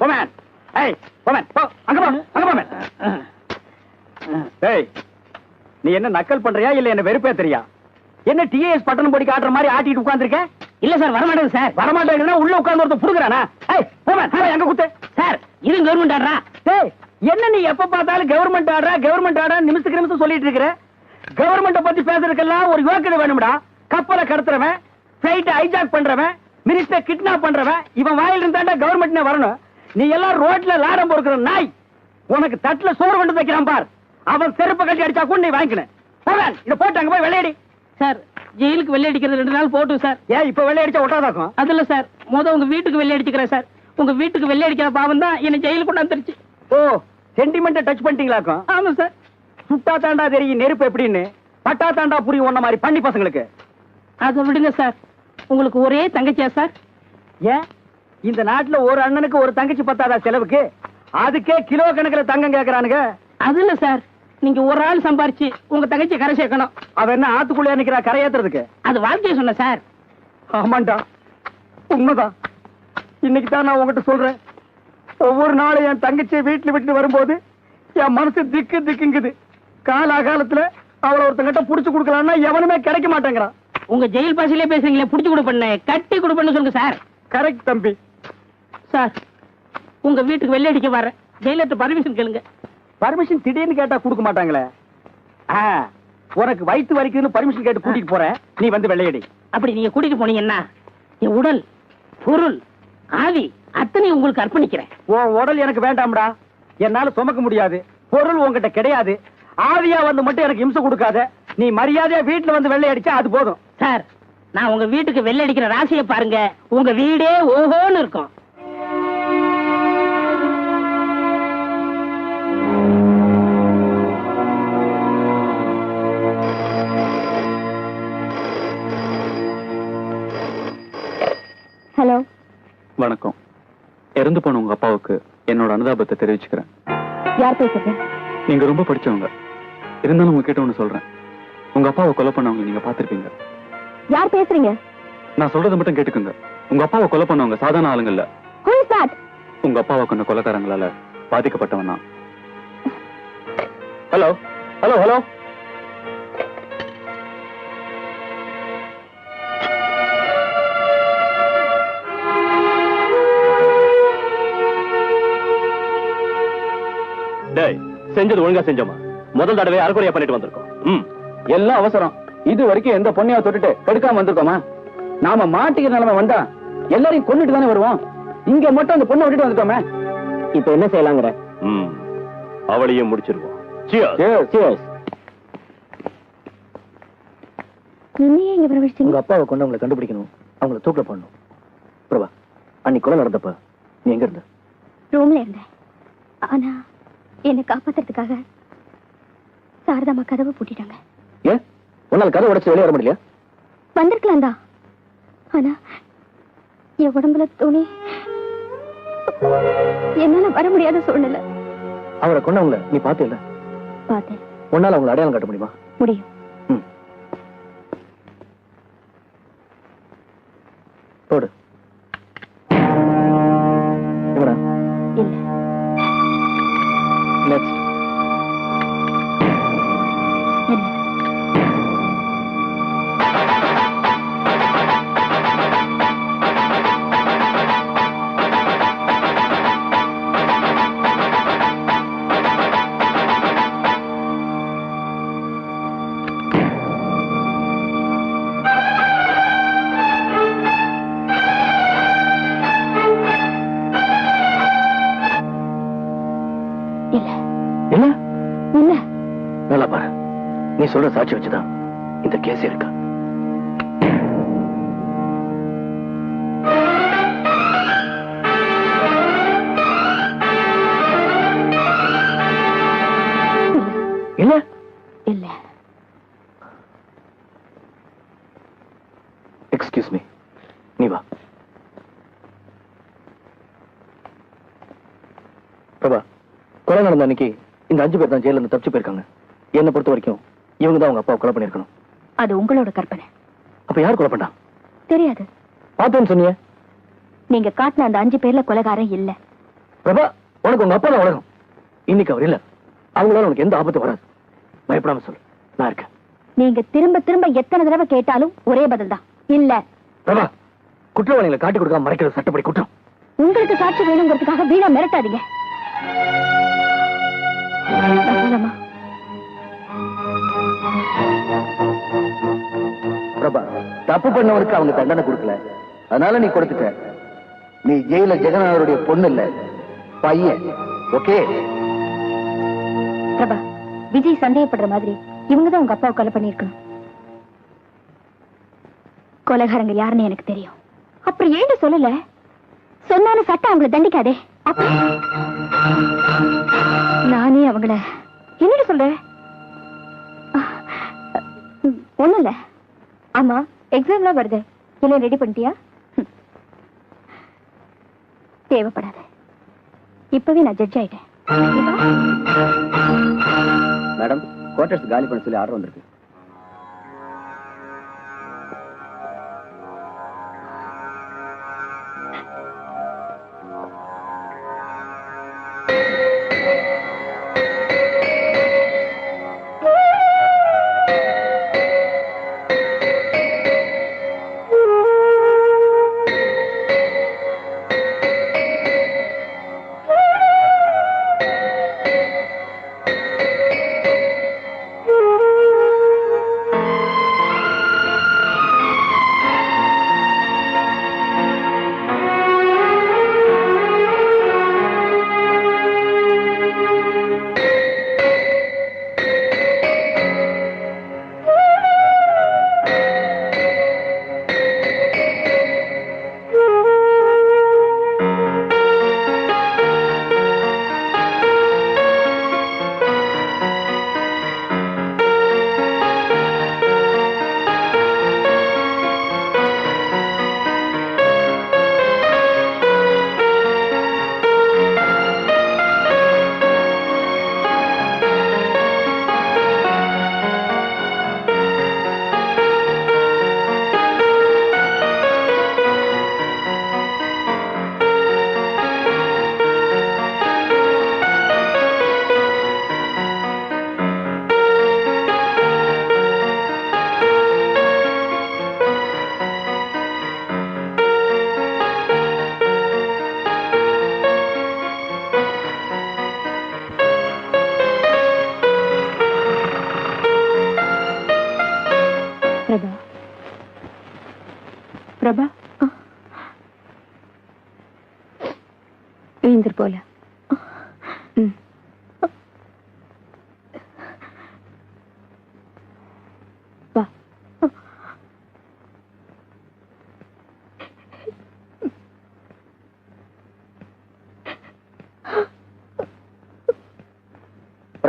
போமேன் ஏய் போமேன் போ அங்க போ அங்க போமேன் ஏய் நீ என்ன நக்கல் பண்றியா இல்ல என்ன வெறுப்பேத்துறியா என்ன டிஏஎஸ் பட்டணம் போடி காட்டுற மாதிரி ஆட்டிட்டு உட்கார்ந்திருக்க? இல்ல சார் வரமாட்டேங்க சார். வரமாட்டேங்கன்னா உள்ள உட்கார்ந்து ஒருத்தன் புடுக்குறானா ஏய் போமேன் போய் அங்க குத்து சார் இது கவர்மெண்ட் ஆடுறா. டேய் என்ன நீ எப்ப பார்த்தாலும் கவர்மெண்ட் ஆடுறா கவர்மெண்ட் ஆடுறா நிமிஷத்துக்கு நிமிஷம் சொல்லிட்டு இருக்கிற? கவர்மெண்ட பத்தி பேசுறதுக்கெல்லாம் ஒரு யோக்கியதை வேணும்டா. கப்பலை கடத்துறவன் பிளைட் ஹைஜாக் பண்றவன் மினிஸ்டர் கிட்னாப் பண்றவன் இவன் வாயில இருந்தாண்டா கவர்மெண்ட்னே வரணும். நீ எல்லாம் ரோட்ல லாடம் பொறுக்கிற நாய். உனக்கு தட்டுல சோறு கொண்டு வைக்கிறான் பார். அவன் செருப்பு கட்டி அடிச்சா கூட நீ வாங்கிக்கணும். போவேன் இத போட்டு அங்க போய் வெள்ளையடி. சார் ஜெயிலுக்கு வெள்ளை அடிக்கிறது ரெண்டு நாள் போட்டும் சார். ஏன் இப்ப வெள்ளை அடிச்சா ஒட்டாதாக்கும் அது இல்ல சார் முத உங்க வீட்டுக்கு வெள்ளை அடிச்சுக்கிறேன் சார். உங்க வீட்டுக்கு வெள்ளை அடிக்கிற பாவம் தான் என்ன ஜெயிலுக்கு கொண்டாந்துருச்சு ஓ சென்டிமெண்ட்டை டச் பண்ணிட்டீங்களாக்கும் ஆமா சார். சுட்டா தாண்டா தெரியும் நெருப்பு எப்படின்னு. பட்டா தாண்டா புரியும் உன்ன மாதிரி பண்ணி பசங்களுக்கு. அதை விடுங்க சார். உங்களுக்கு ஒரே தங்கச்சியா சார்? ஏன்? இந்த நாட்டுல ஒரு அண்ணனுக்கு ஒரு தங்கச்சி பத்தாதா செலவுக்கு? அதுக்கே கிலோ கணக்குல தங்கம் கேக்குறானுங்க. அது இல்ல சார். நீங்க ஒரு ஆள் சம்பாரிச்சு உங்க தங்கச்சியை கரை சேர்க்கணும். அவ என்ன ஆத்துக்குள்ளே நிக்கிறா? கரையேத்துறதுக்கு அது வாழ்க்கையை சொன்ன சார். ஆமாண்டா. உண்மைதான். இன்னைக்கு தான் நான் உங்ககிட்ட சொல்றேன். ஒவ்வொரு நாளும் என் தங்கச்சியை வீட்டுல விட்டு வரும்போது என் மனசு திக்கு திக்குங்குது. காலாகாலத்துல அவளை ஒருத்தங்கிட்ட புடிச்சு கொடுக்கலாம்னா எவனுமே கிடைக்க மாட்டேங்கிறான். உங்க ஜெயில் பாசிலே பேசுறீங்களே புடிச்சு கொடு பண்ண கட்டி கொடு பண்ண சொல்லுங்க சார். கரெக்ட் தம்பி. சார் உங்க வீட்டுக்கு வெள்ளை அடிக்க வரேன் ஜெயிலர்ட்ட பர்மிஷன் கேளுங்க. பர்மிஷன் திடீர்னு கேட்டா கொடுக்க மாட்டாங்களே? உனக்கு வயித்து வரைக்குன்னு பர்மிஷன் கேட்டு கூட்டிட்டு போறேன். நீ வந்து வெள்ளையடி அப்படி நீங்க கூட்டிட்டு போனீங்கன்னா என் உடல் பொருள் ஆவி அத்தனை உங்களுக்கு அர்ப்பணிக்கிறேன். உன் உடல் எனக்கு வேண்டாம்டா. என்னால சுமக்க முடியாது. பொருள் உன்கிட்ட கிடையாது. ஆவியா வந்து மட்டும் எனக்கு இம்சை கொடுக்காத. நீ மரியாதையா வீட்டுல வந்து வெள்ளை அடிச்சா அது போதும். சார் நான் உங்க வீட்டுக்கு வெள்ளை அடிக்கிற ராசியை பாருங்க. உங்க வீடே ஓஹோன்னு இருக்கும். ஹலோ. வணக்கம். இறந்து போன உங்க அப்பாவுக்கு என்னோட அனுதாபத்தை தெரிவிச்சுக்கிறேன். யார் பேசுறது? நீங்க ரொம்ப படிச்சவங்க. இருந்தாலும் உங்ககிட்ட ஒண்ணு சொல்றேன். உங்க அப்பாவை கொலை பண்ணவங்க நீங்க பாத்திருப்பீங்க யார் பேசுறீங்க? நான் சொல்றதை மட்டும் கேட்டுக்கோங்க. உங்க அப்பாவை கொலை பண்ணவங்க சாதாரண ஆளுங்க இல்ல. உங்க அப்பாவை கொண்ட கொலைக்காரங்களால பாதிக்கப்பட்டவன் ஹலோ ஹலோ ஹலோ டேய் செஞ்சது ஒழுங்கா செஞ்சோமா? முதல் தடவை அரைக்குறையா பண்ணிட்டு வந்திருக்கோம். ம். எல்லாம் அவசரம். இது வரைக்கும் எந்த பொண்ணையா தொட்டுட்டு கெடுக்காம வந்திருக்கோமா? நாம மாட்டிக்கிற நிலைமை வந்தா எல்லாரையும் கொண்டுட்டு தானே வருவோம். இங்க மட்டும் அந்த பொண்ணை விட்டுட்டு வந்துட்டோமே. இப்ப என்ன செய்யலாங்கிற? ம். அவளையும் முடிச்சிருவோம். உங்க அப்பாவை கொண்டு அவங்களை கண்டுபிடிக்கணும். அவங்கள தூக்கில பண்ணணும் பிரபா அன்னைக்கு கொலை நடந்தப்ப நீ எங்க இருந்த? ரூம்ல இருந்தேன். ஆனா என்னை காப்பாத்துறதுக்காக சாரதாமா கதவை பூட்டிட்டாங்க. ஏன் உன்னால கதை உடைச்சு வெளியே வர முடியல வந்திருக்கலாம் தான் ஆனா என் உடம்புல துணி என்னால வர முடியாத சூழ்நிலை. அவரை கொண்டவங்கள நீ பாத்து இல்ல பார்த்தேன். உன்னால அவங்களை அடையாளம் காட்ட முடியுமா? முடியும். சொல்ற சாட்சி வச்சுதான் இந்த கேஸ் இருக்கா? இல்ல. இல்ல. எக்ஸ்கியூஸ் மீ நீ வா. பிரபா கொலை நடந்த அன்னைக்கு இந்த அஞ்சு பேர் தான் ஜெயில இருந்து தப்பிச்சு போயிருக்காங்க. என்னை பொறுத்த வரைக்கும் இவங்க தான் அவங்க அப்பாவை கொலை பண்ணிருக்கணும் அது உங்களோட கற்பனை. அப்ப யார் கொலை பண்ணா? தெரியாது. பார்த்தேன்னு சொன்னியே. நீங்க காட்டின அந்த அஞ்சு பேர்ல கொலைகாரன் இல்ல. பிரபா உனக்கு உங்க அப்பா தான் உலகம். இன்னைக்கு அவர் இல்ல. அவங்களால உனக்கு எந்த ஆபத்து வராது. பயப்படாம சொல்லு. நான் இருக்கேன். நீங்க திரும்ப திரும்ப எத்தனை தடவை கேட்டாலும் ஒரே பதில் தான். இல்ல. பிரபா குற்றவாளிகளை காட்டி கொடுக்காம மறைக்கிறது சட்டப்படி குற்றம். உங்களுக்கு சாட்சி வேணுங்கிறதுக்காக வீணா மிரட்டாதீங்க? பிரபா தப்பு பண்ணவனுக்கு அவங்க தண்டனை கொடுக்கல. அதனால நீ கொடுத்துட்ட. நீ ஜெயில ஜெகநாதருடைய பொண்ணு இல்ல. பையன். ஓகே? பிரபா விஜய் சந்தேகப்படுற மாதிரி இவங்கதான் உங்க அப்பாவை கொலை பண்ணிருக்கணும் கொலைகாரங்க யாருன்னு எனக்கு தெரியும். அப்புறம் ஏன்னு சொல்லல? சொன்னாலும் சட்டம் அவங்களை தண்டிக்காதே. நானே அவங்கள என்னடி சொல்ற? ஒண்ணும் இல்ல ஆமா எக்ஸாம்லாம் வருது. எல்லாம் ரெடி பண்ணிட்டியா? தேவைப்படாத தேவைப்படாது. இப்பவே நான் ஜட்ஜ் ஆயிட்டேன். மேடம் குவார்டர்ஸ் காலி பண்ண சொல்லி ஆர்டர் வந்திருக்கு.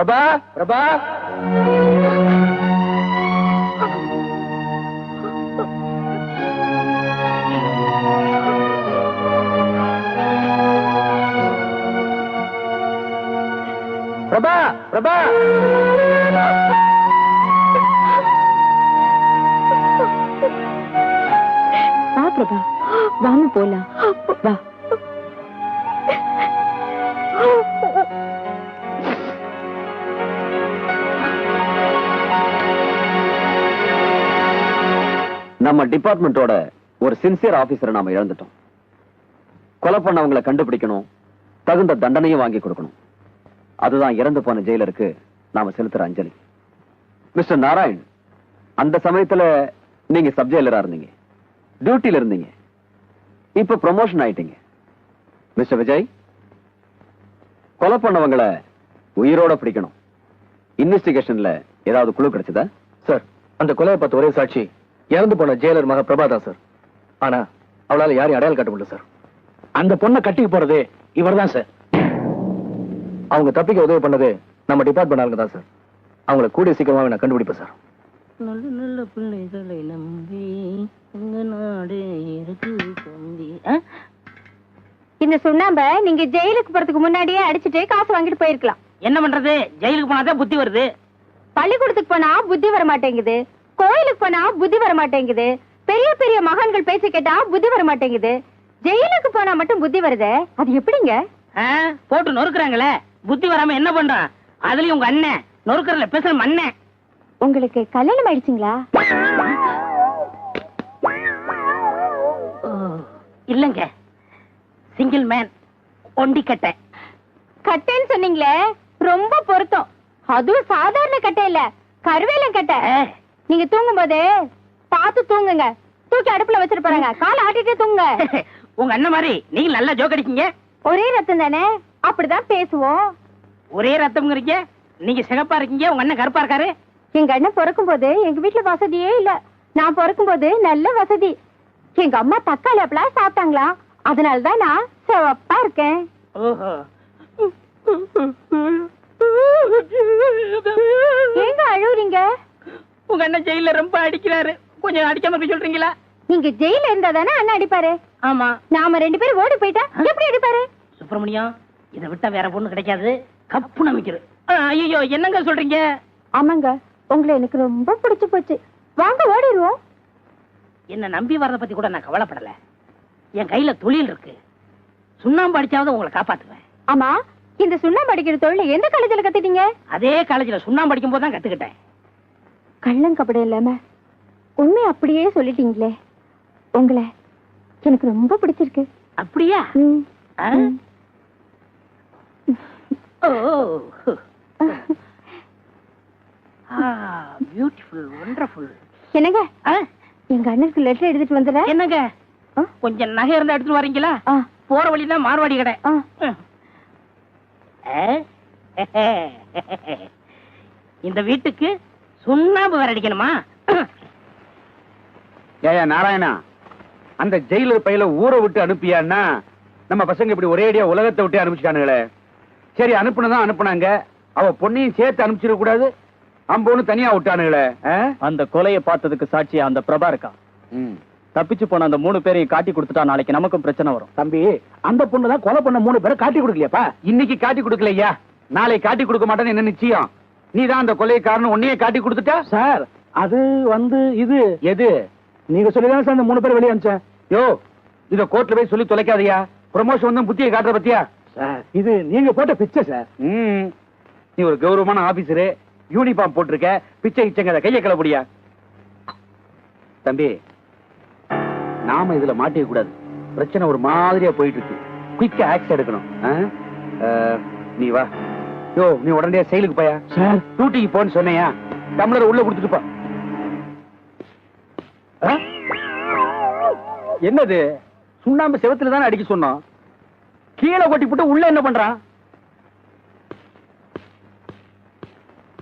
பிரபா பிரபா பிரபா பிரபா வா பிரபா வாங்க போலாம் நம்ம டிபார்ட்மெண்டோட ஒரு சின்சியர் ஆபீசரை நாம இழந்துட்டோம். கொலை பண்ணவங்களை கண்டுபிடிக்கணும். தகுந்த தண்டனையும் வாங்கி கொடுக்கணும். அதுதான் இறந்து போன ஜெயிலருக்கு நாம செலுத்துற அஞ்சலி. மிஸ்டர் நாராயண் அந்த சமயத்துல நீங்க சப் ஜெயிலரா இருந்தீங்க. டியூட்டில இருந்தீங்க. இப்ப ப்ரொமோஷன் ஆயிட்டீங்க. மிஸ்டர் விஜய் கொலை பண்ணவங்கள உயிரோட பிடிக்கணும். இன்வெஸ்டிகேஷன்ல ஏதாவது குழு கிடைச்சதா? சார் அந்த கொலையை பத்து ஒரே சாட்சி இறந்து போன ஜெயிலர் மக பிரபா தான் சார் ஆனா அவளால யாரையும் அடையாளம் காட்ட முடியல சார் அந்த பொண்ணை கட்டிக்கு போறது இவர்தான் சார் அவங்க தப்பிக்க உதவி பண்ணது நம்ம டிபார்ட்மெண்ட் ஆளுங்க தான் சார் அவங்கள கூடிய சீக்கிரமாவே நான் கண்டுபிடிப்பேன் சார் நல்ல நல்ல பிள்ளைகளை நம்பி உங்க நாடு இருக்கு தம்பி? இந்த சுண்ணாம்ப நீங்க ஜெயிலுக்கு போறதுக்கு முன்னாடியே அடிச்சிட்டு காசு வாங்கிட்டு போயிருக்கலாம். என்ன பண்றது? ஜெயிலுக்கு போனாதான் புத்தி வருது. பள்ளிக்கூடத்துக்கு போனா புத்தி வர மாட்டேங்குது. கோயிலுக்கு போனா புத்தி வர மாட்டேங்குது. பெரிய பெரிய மகான்கள் பேசி கேட்டா புத்தி வர மாட்டேங்குது. ஜெயிலுக்கு போனா மட்டும் புத்தி வருதே? அது எப்படிங்க? போட்டு நொறுக்குறாங்களே. புத்தி வராம என்ன பண்றான் அதுலயும் உங்க அண்ணன். நொறுக்கறல பேசுற மண்ணன் உங்களுக்கு கல்யாணம் ஆயிடுச்சுங்களா? இல்லங்க. சிங்கிள் மேன் ஒண்டி கட்டை. கட்டைன்னு சொன்னீங்களே ரொம்ப பொருத்தம். அதுவும் சாதாரண கட்டை இல்ல. கருவேலம் கட்டை நீங்க தூங்கும் போதே பார்த்து தூங்குங்க. தூக்கி அடுப்புல வச்சிட்டு போறாங்க. காலை ஆட்டிட்டே தூங்குங்க. உங்க அண்ணன் மாதிரி நீங்க நல்லா ஜோக் அடிக்கீங்க. ஒரே ரத்தம் தானே? அப்படிதான் பேசுவோம். ஒரே ரத்தம்ங்கிறீங்க. நீங்க சிகப்பா இருக்கீங்க. உங்க அண்ணன் கருப்பா இருக்காரு. எங்க அண்ணன் பிறக்கும் போது எங்க வீட்டுல வசதியே இல்ல. நான் பிறக்கும் போது நல்ல வசதி. எங்க அம்மா தக்காளி அப்பெல்லாம் சாப்பிட்டாங்களா? அதனாலதான் நான் சிவப்பா இருக்கேன். ஓஹோ. ஏங்க அழுவுறீங்க? உங்க அண்ணன் ஜெயில ரொம்ப அடிக்கிறாரு. கொஞ்சம் அடிக்காம இருக்க சொல்றீங்களா? நீங்க ஜெயில இருந்தா தானே அண்ணன் அடிப்பாரு? ஆமா. நாம ரெண்டு பேரும் ஓடி போயிட்டா எப்படி அடிப்பாரு? சுப்பிரமணியம் இதை விட்டா வேற பொண்ணு கிடைக்காது. கப்பு நமிக்கிறது ஐயோ என்னங்க சொல்றீங்க? ஆமாங்க. உங்களை எனக்கு ரொம்ப பிடிச்சு போச்சு. வாங்க ஓடிடுவோம். என்ன நம்பி வர்றத பத்தி கூட நான் கவலைப்படல. என் கையில தொழில் இருக்கு. சுண்ணாம்பு அடிச்சாவது உங்களை காப்பாத்துவேன். ஆமா. இந்த சுண்ணாம்பு அடிக்கிற தொழில் எந்த காலேஜ்ல கத்துட்டீங்க அதே காலேஜ்ல சுண்ணாம்பு அடிக்கும் போது தான் கத்துக்கிட்டேன். கள்ளங்கப்படம் இல்லாம உண்மை அப்படியே சொல்லிட்டீங்களே. உங்களை எனக்கு ரொம்ப பிடிச்சிருக்கு. அப்படியா? பியூட்டிஃபுல் ஒண்டர்ஃபுல் என்னங்க? எங்க அண்ணனுக்கு லெட்டர் எடுத்துட்டு வந்துடுறேன் என்னங்க? கொஞ்சம் நகை இருந்தா எடுத்துட்டு வரீங்களா? போற வழியில மார்வாடி கடை? இந்த வீட்டுக்கு சுண்ணாம்பு வேற அடிக்கணுமா? ஏயா நாராயணா அந்த ஜெயிலர் பையில ஊரை விட்டு அனுப்பியான்னா நம்ம பசங்க இப்படி ஒரேடியா உலகத்தை விட்டு அனுப்பிச்சிட்டானுங்களே. சரி அனுப்புனதான் அனுப்புனாங்க. அவ பொண்ணையும் சேர்த்து அனுப்பிச்சிட கூடாது. அம்போன்னு தனியா விட்டானுங்களே? அந்த கொலையை பார்த்ததுக்கு சாட்சியா அந்த பிரபா இருக்கா. தப்பிச்சு போன அந்த மூணு பேரையும் காட்டி கொடுத்துட்டா நாளைக்கு நமக்கும் பிரச்சனை வரும். தம்பி அந்த பொண்ணு தான் கொலை பண்ண மூணு பேரை காட்டி கொடுக்கலையாப்பா? இன்னைக்கு காட்டி கொடுக்கலையா? நாளை காட்டி கொடுக்க மாட்டேன்னு என்ன நிச்சயம்? நீ தான் அந்த கொலை காரணம் உன்னையே காட்டி கொடுத்துட்டா? சார் அது வந்து இது. எது? நீங்க சொல்லிதான் சார் அந்த மூணு பேர் வெளியே அனுப்பிச்சேன் யோ இத கோர்ட்ல போய் சொல்லி தொலைக்காதயா. ப்ரமோஷன் வந்து புத்தியை காட்டுற பத்தியா? சார் இது நீங்க போட்ட பிச்சை சார். ம். நீ ஒரு கௌரவமான ஆபீசரு யூனிஃபார்ம் போட்டிருக்க பிச்சை இச்சங்க கையை கிளப்படியா தம்பி நாம இதுல மாட்டிக்க கூடாது. பிரச்சனை ஒரு மாதிரியா போயிட்டு இருக்கு. குயிக்கா ஆக்ஸ் எடுக்கணும். நீ வா. யோ நீ உடனே செயலுக்கு போயா? சார். டியூட்டிக்கு போன்னு சொன்னையா? டம்ளர் உள்ள கொடுத்துட்டு போ ஆ? என்னது? சுண்ணாம்பு செவத்துல தானே அடிக்க சொன்னோம். கீழே கொட்டி போட்டு உள்ள என்ன பண்றான்?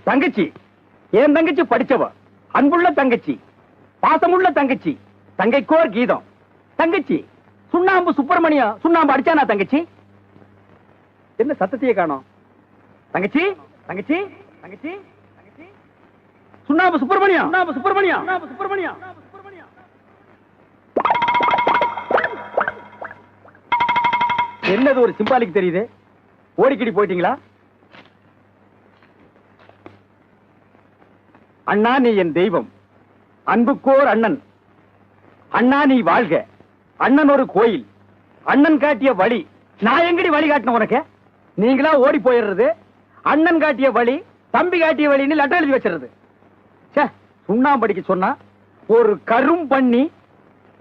தங்கச்சி. என் தங்கச்சி படிச்சவ. அன்புள்ள தங்கச்சி. பாசமுள்ள தங்கச்சி. தங்கைக்கோர் கீதம். தங்கச்சி. சுண்ணாம்பு சுப்பிரமணியம். சுண்ணாம்பு அடிச்சானா தங்கச்சி? என்ன சத்தத்தையே காணோம். தங்கச்சி தங்கச்சி தங்கச்சி. தங்கச்சி சுண்ணாம்பு சுப்பிரமணியம். சுண்ணாம்பு சுப்பிரமணியம். சுண்ணாம்பு சுப்பிரமணியம். என்னது ஒரு சிம்பாலிக் தெரியுது? ஓடிக்கிடி போயிட்டீங்களா? அண்ணா நீ என் தெய்வம். அன்புக்கோர் அண்ணன். அண்ணா நீ வாழ்க. அண்ணன் ஒரு கோயில். அண்ணன் காட்டிய வழி. நான் எங்கடி வழி காட்டின உனக்கு? நீங்களா ஓடி போயிடுறது? அண்ணன் காட்டிய வழி தம்பி காட்டிய வழின்னு லெட்டர் எழுதி வச்சிருது சுண்ணாம்படிக்கு சுண்ணாம்படிக்க சொன்னா ஒரு கரும் பண்ணி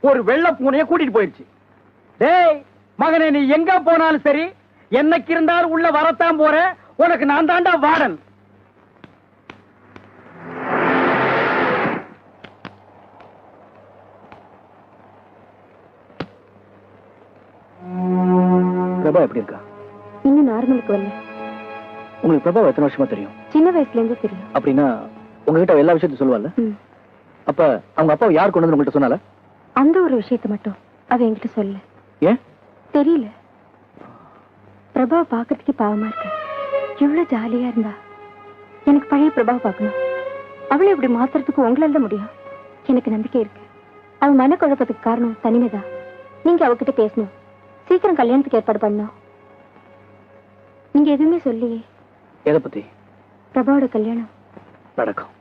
ஒரு வெள்ளை பூனைய கூட்டிட்டு போயிடுச்சு. டேய் மகனே நீ எங்க போனாலும் சரி என்னைக்கு இருந்தாலும் உள்ள வரத்தான் போற உனக்கு நான் தாண்டா வாடன். பிரபா எப்படி இருக்கா? இன்னும் நார்மலுக்கு வரல. உங்களுக்கு பிரபா எத்தனை வருஷமா தெரியும்? சின்ன வயசுல இருந்தே தெரியும். அப்படின்னா உங்ககிட்ட எல்லா விஷயத்தையும் சொல்லுவாள்ல? ம். அப்ப அவங்க அப்பாவை யார் கொண்டு வந்து உங்கள்கிட்ட சொன்னால அந்த ஒரு விஷயத்த மட்டும் அவ என்கிட்ட சொல்ல ஏன்? தெரியல. பிரபாவை பார்க்கறதுக்கே பாவமா இருக்கு? எவ்வளவு ஜாலியா இருந்தா? எனக்கு பழைய பிரபாவை பார்க்கணும். அவளை இப்படி மாத்துறதுக்கு உங்களால முடியும். எனக்கு நம்பிக்கை இருக்கு. அவ மனக்குழப்பத்துக்கு காரணம் தனிமைதான். நீங்க அவகிட்ட பேசணும். சீக்கிரம் கல்யாணத்துக்கு ஏற்பாடு பண்ணணும். நீங்க எதுவுமே சொல்லியே எதை பத்தி? பிரபாவோட கல்யாணம். நடக்கும்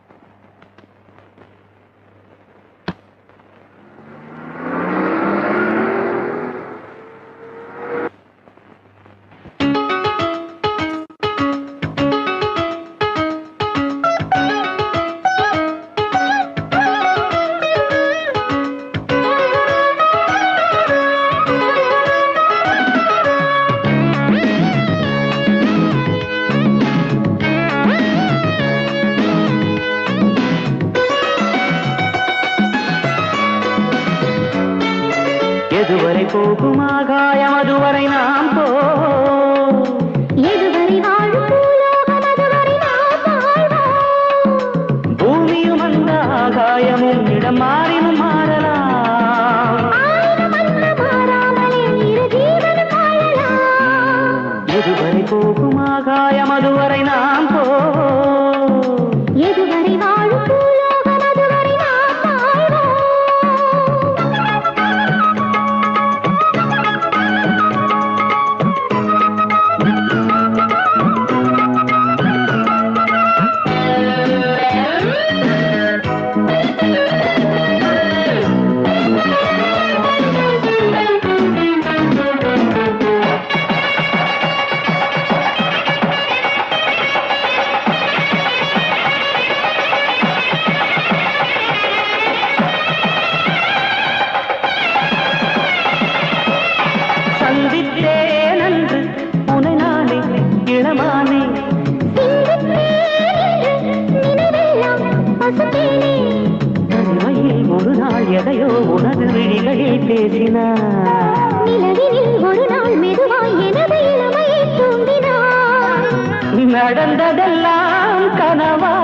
கனவா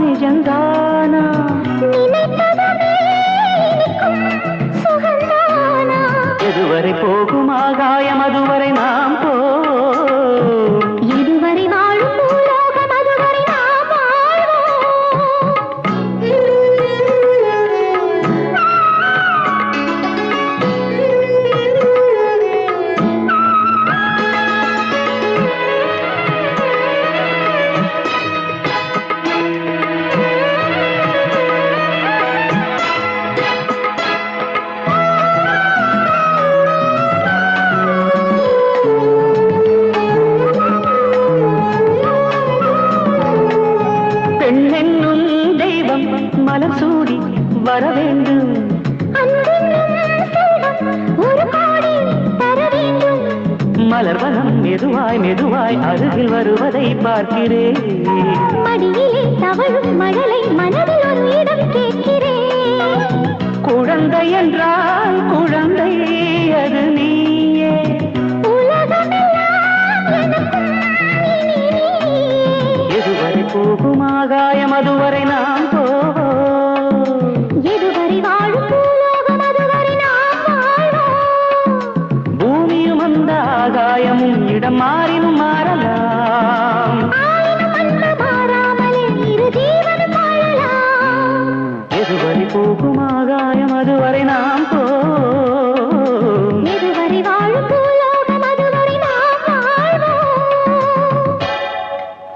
நிஜந்தானா எதுவரை போகும் ஆகாயம் அதுவரை நாம் போ பார்க்கிறேன் மடியிலே தவழும் மழலை மனதில் ஒரு இடம் கேட்கிறேன் குழந்தை என்றால்